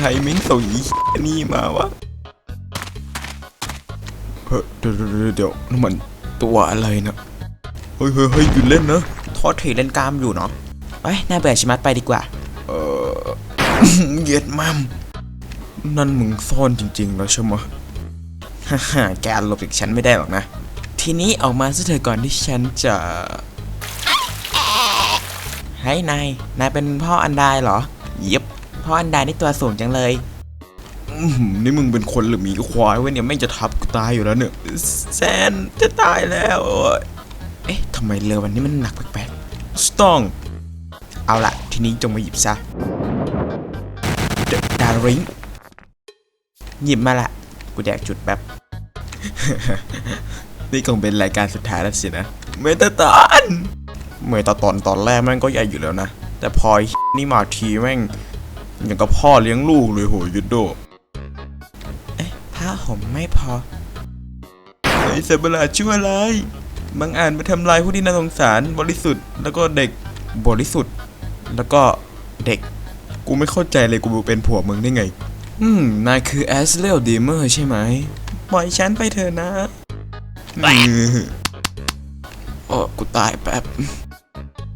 ใครมิ้งส่งอีนี่มาวะเฮ้ยเดี๋ยวเดี๋ยวเดี๋ยวนั่นมันตัวอะไรนะเฮ้ยเฮ้ยเฮ้ยหยุดเล่นนะโทษถือเล่นกล้ามอยู่เนาะเอ้ยน่าเบื่อชิมัดไปดีกว่า เออเหยียดมัมนั่นมึงซ่อนจริงๆแล้วใช่ไหมะฮ่าฮ่าแกหลบจากฉันไม่ได้หรอกนะ ทีนี้ออกมาซะเถอะก่อนที่ฉันจะเฮ้ยนาย นายเป็นพ่ออันดายเหรอ เย็บ พ่ออันดายนี่ตัวสูงจังเลย อื้อหือนี่มึงเป็นคนหรือหมีควายเว้ยเนี่ยไม่งจะทับกูตายอยู่แล้วเนี่ยแซนจะตายแล้วโอ้ยเอ๊ะทำไมเรือวันนี้มันหนักแปลกสต้องๆเอาละทีนี้จงมาหยิบซะเดดาริงหยิบมาละ กูแดกจุดแบบ นี่คงเป็นรายการสุดท้ายแล้วสินะ เมตาตอน เมื่อตาตอนตอนแรกแม่งก็ใหญ่อยู่แล้วนะ แต่พอไอ้ นี่มาทีแม่ง อย่างกับพ่อเลี้ยงลูกเลยโหยุดโดผ้าห่มไม่พอไอ้เซเบลาชื่ออะไรบางอ่านมาทำลายผู้ที่น่าสงสารบริสุทธิ์แล้วก็เด็กบริสุทธิ์ แล้วก็เด็ก กูไม่เข้าใจเลยกูเป็นผัวมึงได้ไง อืมนายคือแอสเลลดีเมอร์ใช่ไหมปล่อยฉันไปเถอะนะอืมโอ้กูตายแป๊บ